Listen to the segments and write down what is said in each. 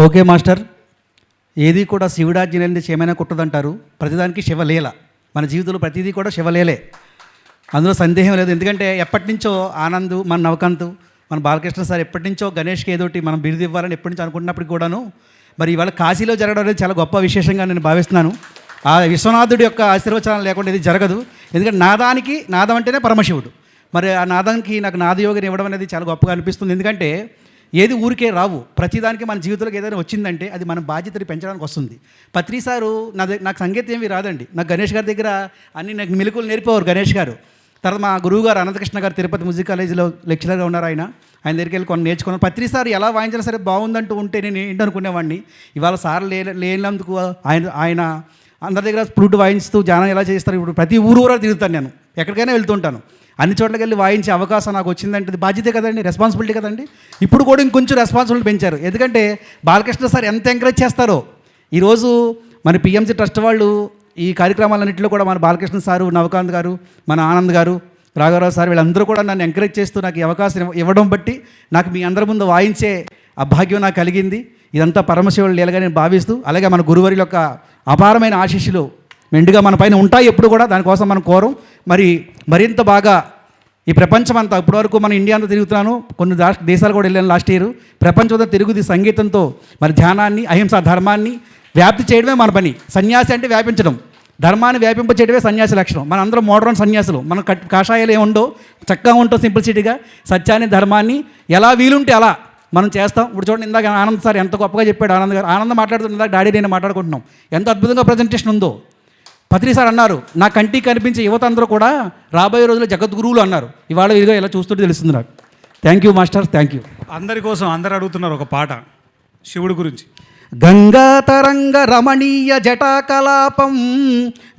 Okay master. ఏది కూడా శివుడాజ్ఞలేనిది చేయమైనా కుట్టదంటారు. ప్రతిదానికి శివలీల. మన జీవితంలో ప్రతిదీ కూడా శివలీలే. అందులో సందేహం లేదు. ఎందుకంటే ఎప్పటి నుంచో ఆనంద్ మన నవకాంత్ మన బాలకృష్ణ సార్ ఎప్పటి నుంచో గణేష్కి ఏదోటి మనం బిరుదు ఇవ్వాలని ఎప్పటి నుంచో అనుకున్నప్పటికీ కూడాను మరి ఇవాళ కాశీలో జరగడం అనేది చాలా గొప్ప విశేషంగా నేను భావిస్తున్నాను. ఆ విశ్వనాథుడి యొక్క ఆశీర్వచనం లేకుండా ఇది జరగదు. ఎందుకంటే నాదానికి నాదం అంటేనే పరమశివుడు. మరి ఆ నాదానికి నాకు నాదయోగిని ఇవ్వడం అనేది చాలా గొప్పగా అనిపిస్తుంది. ఎందుకంటే ఏది ఊరికే రావు. ప్రతిదానికి మన జీవితంలోకి ఏదైనా వచ్చిందంటే అది మన బాధ్యతని పెంచడానికి వస్తుంది. పత్రి సారు నా దగ్గర నాకు సంగీతం ఏమీ రాదండి. నాకు గణేష్ గారి దగ్గర అన్ని నాకు మెలకులు నేర్పేవారు గణేష్ గారు. తర్వాత మా గురువు గారు అనంతకృష్ణ గారు తిరుపతి మ్యూజిక్ కాలేజీలో లెక్చరర్గా ఉన్నారు ఆయన. ఆయన దగ్గరికి వెళ్ళి కొన్ని నేర్చుకున్నాను పత్రి సార్ ఎలా వాయించినా సరే బాగుందంటూ ఉంటే నేను ఏంటనుకునేవాడిని ఇవాళ సార్ లే లేనందుకు ఆయన ఆయన అందరి దగ్గర ఫ్లూట్ వాయించుతూ జానం ఎలా చేస్తారు ఇప్పుడు ప్రతి ఊరు ఊరా తిరుగుతాను నేను. ఎక్కడికైనా వెళ్తుంటాను. అన్ని చోట్లకి వెళ్ళి వాయించే అవకాశం నాకు వచ్చిందంటే ఇది బాధ్యతే కదండి రెస్పాన్సిబిలిటీ కదండి. ఇప్పుడు కూడా ఇంకొంచెం రెస్పాన్సిబిలిటీ పెంచారు. ఎందుకంటే బాలకృష్ణ సార్ ఎంత ఎంకరేజ్ చేస్తారో. ఈరోజు మన పిఎంసీ ట్రస్ట్ వాళ్ళు ఈ కార్యక్రమాలన్నింటిలో కూడా మన బాలకృష్ణ సారు నవకాంత్ గారు మన ఆనంద్ గారు రాఘవరావు సార్ వీళ్ళందరూ కూడా నన్ను ఎంకరేజ్ చేస్తూ నాకు ఈ అవకాశం ఇవ్వడం బట్టి నాకు మీ అందరి ముందు వాయించే ఆ భాగ్యం నాకు కలిగింది. ఇదంతా పరమశివుడు లీలగా నేను భావిస్తూ అలాగే మన గురువరి యొక్క అపారమైన ఆశీస్సులు మెండుగా మన పైన ఉంటాయి ఎప్పుడు కూడా దానికోసం మనం కోరం. మరి మరింత బాగా ఈ ప్రపంచం అంతా ఇప్పటివరకు మనం ఇండియా అంతా తిరుగుతున్నాను కొన్ని దేశాలు కూడా వెళ్ళాను లాస్ట్ ఇయర్ ప్రపంచం అంతా తిరుగుది సంగీతంతో మరి ధ్యానాన్ని అహింస ధర్మాన్ని వ్యాప్తి చేయడమే మన పని. సన్యాసి అంటే వ్యాపించడం. ధర్మాన్ని వ్యాపింప చేయడమే సన్యాసి లక్షణం. మన అందరం మోడర్న్ సన్యాసులు. మన కట్ కాషాయాలు ఏముండో చక్కగా ఉంటాం సింప్లిసిటీగా సత్యాన్ని ధర్మాన్ని ఎలా వీలుంటే అలా మనం చేస్తాం. ఇప్పుడు చూడండి ఇందాక ఆనంద్ సార్ ఎంత గొప్పగా చెప్పాడు. ఆనంద్ గారు ఆనందం మాట్లాడుతున్న ఇందాక డాడీ నేను మాట్లాడుకుంటున్నాం. ఎంత అద్భుతంగా ప్రజెంటేషన్ ఉందో. పత్రి సార్ అన్నారు నా కంటికి కనిపించే యువత అందరూ కూడా రాబోయే రోజుల్లో జగద్గురువులు అన్నారు. ఇవాళ ఇదిగో ఇలా చూస్తుంటే తెలుస్తుంది నాకు. Thank you master thank you అందరి కోసం అందరు అడుగుతున్నారు ఒక పాట శివుడి గురించి. గంగాతరంగ రమణీయ జటాకలాపం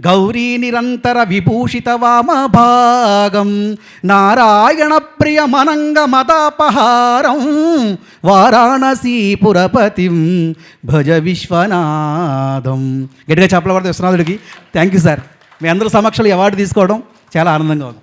గౌరీ నిరంతర విభూషిత వామభాగం నారాయణ ప్రియ మనంగ మతాపహారం వారాణసీపురపతిం భజ విశ్వనాథం. గట్టిగా చెప్పలవరద విశ్వనాథుడికి థ్యాంక్ యూ సార్. మీ అందరూ సమక్షంలో అవార్డు తీసుకోవడం చాలా ఆనందంగా ఉంది.